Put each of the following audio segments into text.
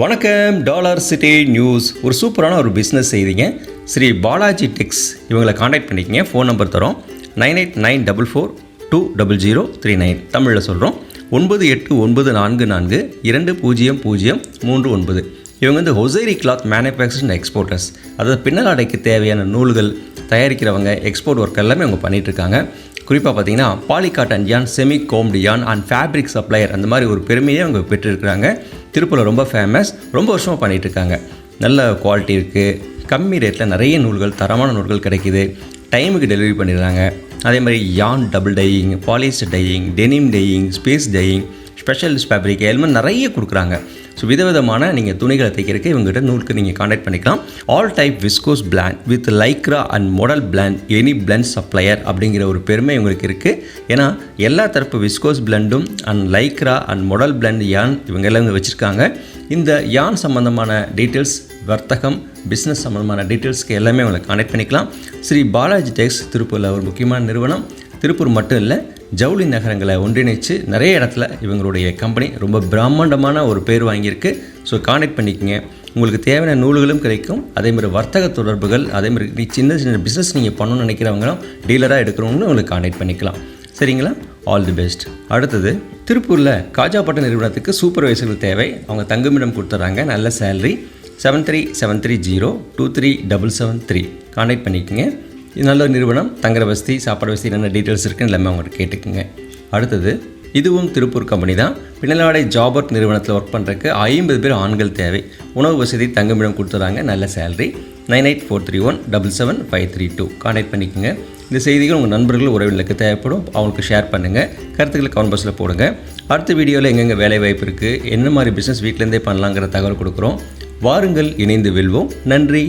வணக்கம் dollar city news. ஒரு சூப்பரான ஒரு பிஸ்னஸ் செய்திங்க. ஸ்ரீ பாலாஜி டெக்ஸ் இவங்களை காண்டாக்ட் பண்ணிக்கங்க. ஃபோன் நம்பர் தரோம். Nine eight nine double four two double zero three nine தமிழில் சொல்கிறோம் ஒன்பது எட்டு ஒன்பது நான்கு நான்கு இரண்டு பூஜ்ஜியம் பூஜ்ஜியம் மூன்று ஒன்பது. இவங்க வந்து hosiery cloth manufacturing and exporters அதாவது பின்னலாடைக்கு தேவையான நூல்கள் தயாரிக்கிறவங்க எக்ஸ்போர்ட் ஒர்க் எல்லாமே அவங்க பண்ணிகிட்ருக்காங்க குறிப்பாக பார்த்தீங்கன்னா polycotton yarn semi combed yarn and fabric supplier அந்த மாதிரி ஒரு பெருமையை அவங்க பெற்றிருக்கிறாங்க. திருப்பூரில் ரொம்ப ஃபேமஸ் ரொம்ப வருஷமாக பண்ணிகிட்ருக்காங்க இருக்காங்க நல்ல குவாலிட்டி இருக்குது கம்மி ரேட்டில் நிறைய நூல்கள் தரமான நூல்கள் கிடைக்குது. டைமுக்கு டெலிவரி பண்ணிடுறாங்க. அதே மாதிரி yarn double dyeing polyester dyeing denim dyeing space dyeing specialist fabric எல்லாமே நிறைய கொடுக்குறாங்க. ஸோ விதவிதமான நீங்கள் துணிகளை தைக்கிறதுக்கு இவங்ககிட்ட நூலுக்கு நீங்கள் காண்டாக்ட் பண்ணிக்கலாம். All type viscose blend with Lycra and modal blend any blend supplier அப்படிங்கிற ஒரு பெருமை இவங்களுக்கு இருக்குது ஏன்னா எல்லா தரப்பு viscose பிளண்டும் and Lycra and modal blend yarn இவங்க எல்லாம் வச்சுருக்காங்க. இந்த யான் சம்மந்தமான டீட்டெயில்ஸ் வர்த்தகம் பிஸ்னஸ் சம்மந்தமான டீட்டெயில்ஸ்க்கு எல்லாமே உங்களை காண்டாக்ட் பண்ணிக்கலாம். ஸ்ரீ பாலாஜி டெக்ஸ் திருப்பூரில் ஒரு முக்கியமான நிறுவனம். திருப்பூர் மட்டும் இல்லை ஜவுளி நகரங்களை ஒன்றிணைச்சு நிறைய இடத்துல இவங்களுடைய கம்பெனி ரொம்ப பிரம்மாண்டமான ஒரு பேர் வாங்கியிருக்கு. ஸோ காண்டாக்ட் பண்ணிக்கோங்க. உங்களுக்கு தேவையான நூல்களும் கிடைக்கும். அதே மாதிரி வர்த்தக தொடர்புகள் அதேமாதிரி நீ சின்ன சின்ன பிஸ்னஸ் நீங்கள் பண்ணணும்னு நினைக்கிறவங்களும் டீலராக எடுக்கிறவங்களும் உங்களுக்கு காண்டாக்ட் பண்ணிக்கலாம். சரிங்களா? ஆல் தி பெஸ்ட் அடுத்தது திருப்பூரில் காஜாப்பட்ட நிறுவனத்துக்கு சூப்பர்வைசர்கள் தேவை. அவங்க தங்குமிடம் கொடுத்துட்றாங்க. நல்ல salary seven three seven three zero two three double seven three contact பண்ணிக்கோங்க. இது நல்ல ஒரு நிறுவனம். தங்குற வசதி சாப்பாடு வசதி என்னென்ன டீட்டெயில்ஸ் இருக்குன்னு எல்லாமே அவங்கள்ட்ட கேட்டுக்குங்க. அடுத்தது இதுவும் திருப்பூர் கம்பெனி தான். பின்னலாடை ஜாபர்ட் நிறுவனத்தில் ஒர்க் பண்ணுறதுக்கு ஐம்பது பேர் ஆண்கள் தேவை. உணவு வசதி தங்குமிடம் கொடுத்துறாங்க. நல்ல salary nine eight four three one double seven five three two contact பண்ணிக்கோங்க. இந்த செய்திகள் உங்கள் நண்பர்கள் உறவினர்களுக்கு தேவைப்படும். அவங்களுக்கு ஷேர் பண்ணுங்கள் கருத்துக்களை கவுண்ட் பாக்ஸில் போடுங்க. அடுத்த வீடியோவில் எங்கெங்கே வேலை வாய்ப்பு இருக்குது என்ன மாதிரி பிஸ்னஸ் வீட்டிலேருந்தே பண்ணலாங்கிற தகவல் கொடுக்குறோம். வாருங்கள் இணைந்து வெல்வோம். நன்றி.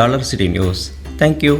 Dollar city news. தேங்க்யூ